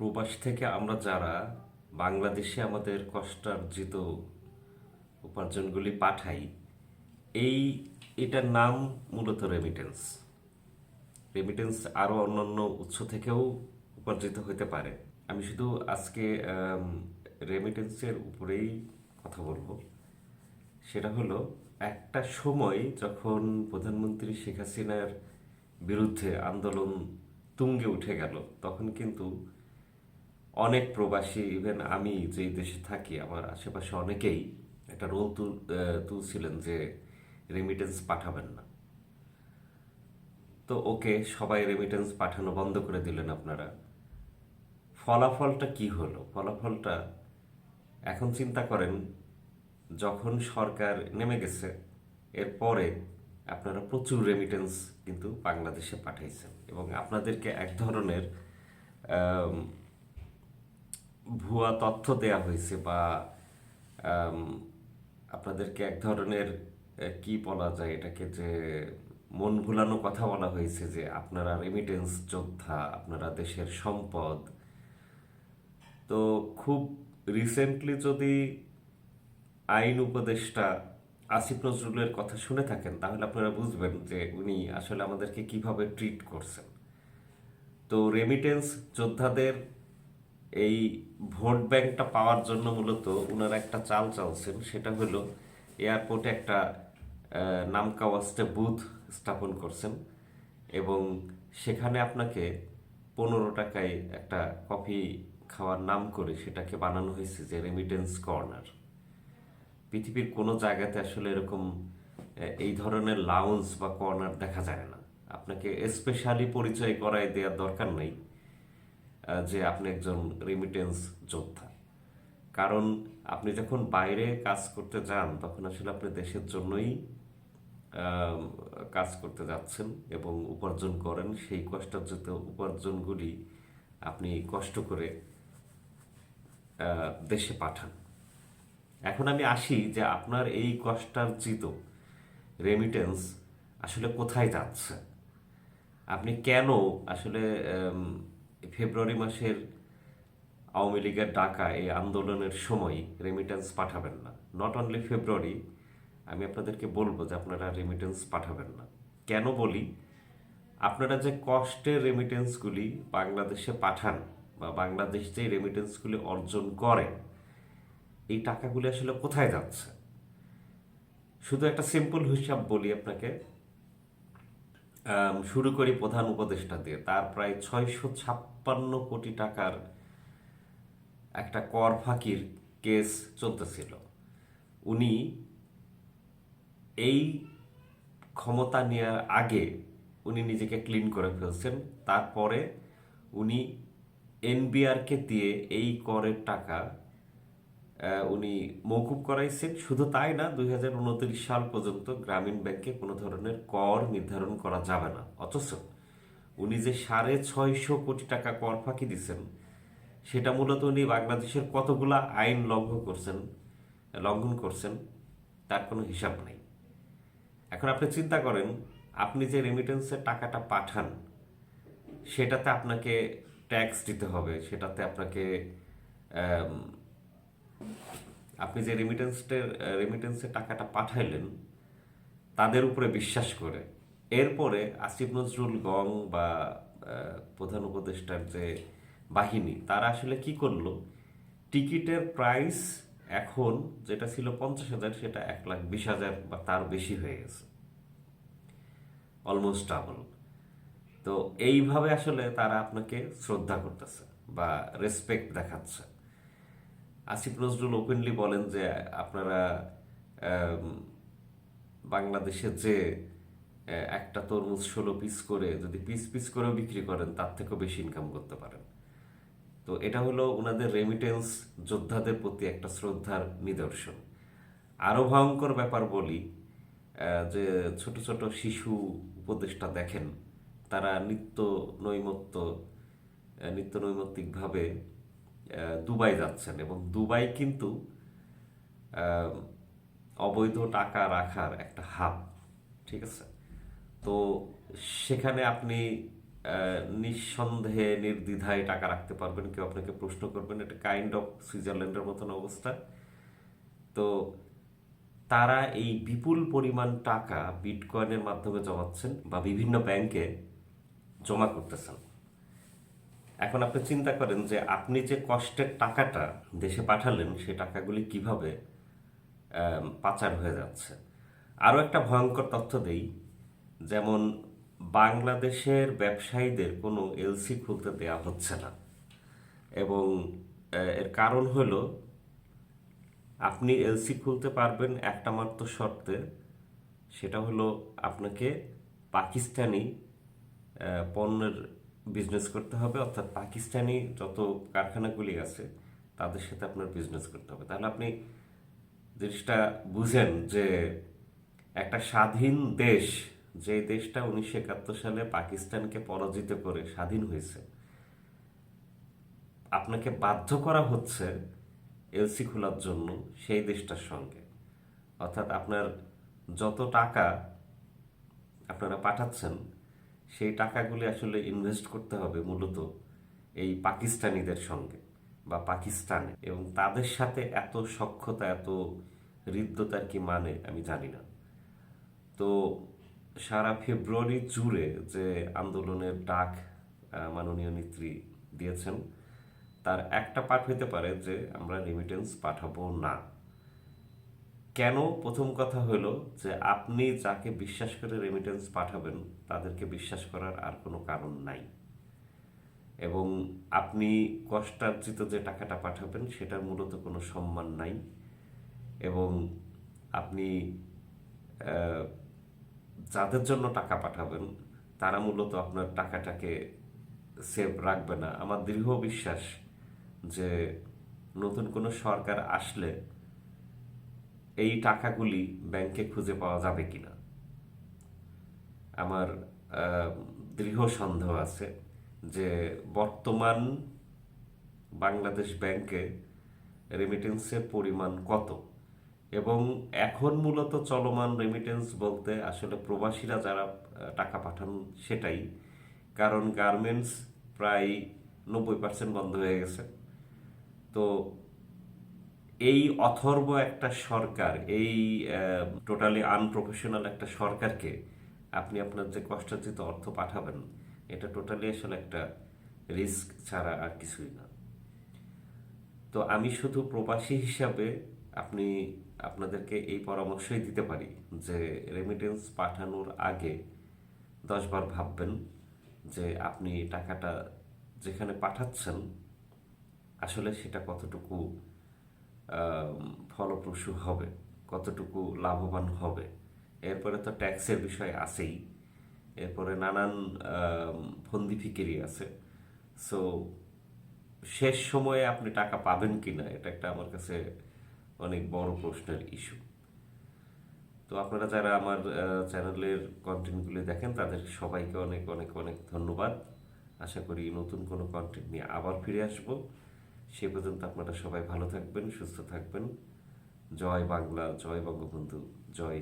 প্রবাস থেকে আমরা যারা বাংলাদেশে আমাদের কষ্টার্জিত উপার্জনগুলি পাঠাই, এই এটার নাম মূলত রেমিটেন্স রেমিটেন্স আরও অন্যান্য উৎস থেকেও উপার্জিত হতে পারে। আমি শুধু আজকে রেমিটেন্সের উপরেই কথা বলব। সেটা হলো, একটা সময় যখন প্রধানমন্ত্রী শেখ হাসিনার বিরুদ্ধে আন্দোলন তুঙ্গে উঠে গেল, তখন কিন্তু অনেক প্রবাসী ইভেন আমি যেই দেশে থাকি, আমার আশেপাশে অনেকেই একটা রোল তুল তুলছিলেন যে রেমিটেন্স পাঠাবেন না। তো ওকে সবাই রেমিটেন্স পাঠানো বন্ধ করে দিলেন আপনারা। ফলাফলটা কি হলো? ফলাফলটা এখন চিন্তা করেন, যখন সরকার নেমে গেছে, এরপরে আপনারা প্রচুর রেমিটেন্স কিন্তু বাংলাদেশে পাঠাইছেন এবং আপনাদেরকে এক ধরনের ভুয়া তথ্য দেয়া হয়েছে বা আপনাদেরকে এক ধরনের কি বলা যায় এটাকে যে, মন ভুলানো কথা বলা হয়েছে যে আপনারা রেমিটেন্স যোদ্ধা, আপনারা দেশের সম্পদ। তো খুব রিসেন্টলি যদি আইন উপদেষ্টা আসিফ নজরুলের কথা শুনে থাকেন, তাহলে আপনারা বুঝবেন যে উনি আসলে আমাদেরকে কীভাবে ট্রিট করছেন। তো রেমিটেন্স যোদ্ধাদের এই ভোট ব্যাংকটা পাওয়ার জন্য মূলত ওনারা একটা চাল চালছেন সেটা হলো এয়ারপোর্টে একটা আহ, নামকাওয়াস্তে বুথ স্থাপন করছেন এবং সেখানে আপনাকে পনেরো টাকায় একটা কফি খাওয়ার নাম করে সেটাকে বানানো হয়েছে যে রেমিটেন্স কর্নার পৃথিবীর কোনো জায়গাতে আসলে এরকম এই ধরনের লাউঞ্জ বা কর্নার দেখা যায় না। আপনাকে স্পেশালি পরিচয় করায় দেওয়ার দরকার নেই। যে আপনি একজন রেমিটেন্স যোদ্ধা। কারণ আপনি যখন বাইরে কাজ করতে যান, তখন আসলে আপনি দেশের জন্যই কাজ করতে যাচ্ছেন এবং উপার্জন করেন। সেই কষ্টার্জিত উপার্জনগুলি আপনি কষ্ট করে দেশে পাঠান। এখন আমি আসি যে আপনার এই কষ্টার্জিত রেমিটেন্স আসলে কোথায় যাচ্ছে? আপনি কেন আসলে ফেব্রুয়ারি মাসের আওয়ামী লীগের ডাকা এই আন্দোলনের সময় রেমিটেন্স পাঠাবেন না। নট অনলি ফেব্রুয়ারি, আমি আপনাদেরকে বলব যে আপনারা রেমিটেন্স পাঠাবেন না। কেন বলি? আপনারা যে কষ্টের রেমিটেন্সগুলি বাংলাদেশে পাঠান বা বাংলাদেশ যে রেমিটেন্সগুলি অর্জন করে এই টাকাগুলি আসলে কোথায় যাচ্ছে? শুধু একটা সিম্পল হিসাব বলি আপনাকে শুরু করি প্রধান উপদেষ্টা দিয়ে। তার প্রায় ছয়শো ছাপ্পান্ন কোটি টাকার একটা কর ফাঁকির কেস চলতেছিল। উনি এই ক্ষমতা নেওয়ার আগে উনি নিজেকে ক্লিন করে ফেলছেন। তারপরে উনি এনবিআরকে দিয়ে এই করের টাকা উনি মৌকুব করাইছেন। শুধু তাই না, দুই হাজার উনত্রিশ সাল পর্যন্ত গ্রামীণ ব্যাংকে কোনো ধরনের কর নির্ধারণ করা যাবে না। অথচ উনি যে সাড়ে ছয়শো কোটি টাকা কর ফাঁকি দিচ্ছেন সেটা মূলত উনি বাংলাদেশের কতগুলো আইন লঙ্ঘন করছেন লঙ্ঘন করছেন, তার কোনো হিসাব নাই। এখন আপনি চিন্তা করেন, আপনি যে রেমিটেন্সের টাকাটা পাঠান, সেটাতে আপনাকে ট্যাক্স দিতে হবে, সেটাতে আপনাকে আপনি যে রেমিটেন্সের রেমিটেন্সের টাকাটা পাঠাইলেন, তাদের উপরে বিশ্বাস করে। এরপরে আসিফ নজরুল গং বা প্রধান উপদেষ্টার যে বাহিনী, তারা আসলে কি করল? টিকিটের প্রাইস এখন যেটা ছিল পঞ্চাশ হাজার, সেটা এক লাখ বিশ হাজার বা তার বেশি হয়ে গেছে। অলমোস্ট ডাবল তো এইভাবে আসলে তারা আপনাকে শ্রদ্ধা করতেছে বা রেসপেক্ট দেখাচ্ছে। আসিফ নজরুল ওপেনলি বলেন যে, আপনারা বাংলাদেশে যে একটা তরমুজ ষোলো পিস করে যদি পিস পিস করেও বিক্রি করেন, তার থেকেও বেশি ইনকাম করতে পারেন। তো এটা হলো ওনাদের রেমিটেন্স যোদ্ধাদের প্রতি একটা শ্রদ্ধার নিদর্শন। আরও ভয়ঙ্কর ব্যাপার বলি যে ছোট ছোট শিশু উপদেষ্টা দেখেন, তারা নিত্য নৈমত্য নিত্য নৈমিত্তিকভাবে দুবাই যাচ্ছেন এবং দুবাই কিন্তু অবৈধ টাকা রাখার একটা হাব ঠিক আছে? তো সেখানে আপনি নিঃসন্দেহে, নির্দ্বিধায় টাকা রাখতে পারবেন, কেউ আপনাকে প্রশ্ন করবেন, এটা কাইন্ড অফ সুইজারল্যান্ডের মতন অবস্থা। তো তারা এই বিপুল পরিমাণ টাকা বিটকয়েনের মাধ্যমে জমাচ্ছেন বা বিভিন্ন ব্যাংকে জমা করতেছেন। এখন আপনি চিন্তা করেন যে আপনি যে কষ্টের টাকাটা দেশে পাঠালেন সেই টাকাগুলি কীভাবে পাচার হয়ে যাচ্ছে। আরও একটা ভয়ঙ্কর তথ্য দেই, যেমন বাংলাদেশের ব্যবসায়ীদের কোনো এলসি খুলতে দেওয়া হচ্ছে না। এবং এর কারণ হলো, আপনি এলসি খুলতে পারবেন একটা মাত্র শর্তে, সেটা হলো আপনাকে পাকিস্তানি পণ্যের বিজনেস করতে হবে, অর্থাৎ পাকিস্তানি যত কারখানাগুলি আছে, তাদের সাথে আপনার বিজনেস করতে হবে। তাহলে আপনি জিনিসটা বুঝেন যে একটা স্বাধীন দেশ, যে দেশটা উনিশশো একাত্তর সালে পাকিস্তানকে পরাজিত করে স্বাধীন হয়েছে, আপনাকে বাধ্য করা হচ্ছে এলসি খোলার জন্য সেই দেশটার সঙ্গে। অর্থাৎ আপনার যত টাকা আপনারা পাঠাচ্ছেন সেই টাকাগুলি আসলে ইনভেস্ট করতে হবে মূলত এই পাকিস্তানিদের সঙ্গে বা পাকিস্তানে এবং তাদের সাথে এত সক্ষতা এত হৃদ্যতার কি মানে আমি জানি না। তো সারা ফেব্রুয়ারি জুড়ে যে আন্দোলনের ডাক মাননীয় নেত্রী দিয়েছেন, তার একটা পাঠ হইতে পারে যে আমরা রেমিটেন্স পাঠাবো না। কেন প্রথম কথা হলো যে আপনি যাকে বিশ্বাস করে রেমিটেন্স পাঠাবেন, তাদেরকে বিশ্বাস করার আর কোনো কারণ নাই। এবং আপনি কষ্টার্জিত যে টাকাটা পাঠাবেন, সেটার মূলত কোনো সম্মান নাই। এবং আপনি যাদের জন্য টাকা পাঠাবেন, তারা মূলত আপনার টাকাটাকে সেভ রাখবে না। আমার দৃঢ় বিশ্বাস যে নতুন কোনো সরকার আসলে এই টাকাগুলি ব্যাংকে খুঁজে পাওয়া যাবে কিনা? আমার দৃঢ় সন্দেহ আছে যে বর্তমান বাংলাদেশ ব্যাংকে রেমিটেন্সের পরিমাণ কত? এবং এখন মূলত চলমান রেমিটেন্স বলতে আসলে প্রবাসীরা যারা টাকা পাঠান সেটাই। কারণ গার্মেন্টস প্রায় নব্বই পার্সেন্ট বন্ধ হয়ে গেছে। তো এই অথর্ব একটা সরকার, এই টোটালি আনপ্রফেশনাল একটা সরকারকে আপনি আপনার যে কষ্টার্জিত অর্থ পাঠাবেন, এটা টোটালি আসলে একটা রিস্ক ছাড়া আর কিছুই না। তো আমি শুধু প্রবাসী হিসাবে আপনি আপনাদেরকে এই পরামর্শই দিতে পারি যে রেমিটেন্স পাঠানোর আগে দশবার ভাববেন যে আপনি টাকাটা যেখানে পাঠাচ্ছেন, আসলে সেটা কতটুকু ফলপ্রসূ হবে, কতটুকু লাভবান হবে। এরপরে তো ট্যাক্সের বিষয় আছেই। এরপরে নানান ফন্দি ফিকিরি আছে। সো শেষ সময়ে আপনি টাকা পাবেন কিনা, এটা একটা আমার কাছে অনেক বড় প্রশ্নের ইস্যু তো আপনারা যারা আমার চ্যানেলের কন্টেন্টগুলি দেখেন, তাদের সবাইকে অনেক অনেক অনেক ধন্যবাদ। আশা করি নতুন কোনো কন্টেন্ট নিয়ে আবার ফিরে আসব। সে পর্যন্ত আপনারা সবাই ভালো থাকবেন সুস্থ থাকবেন। জয় বাংলা জয় বঙ্গবন্ধু জয়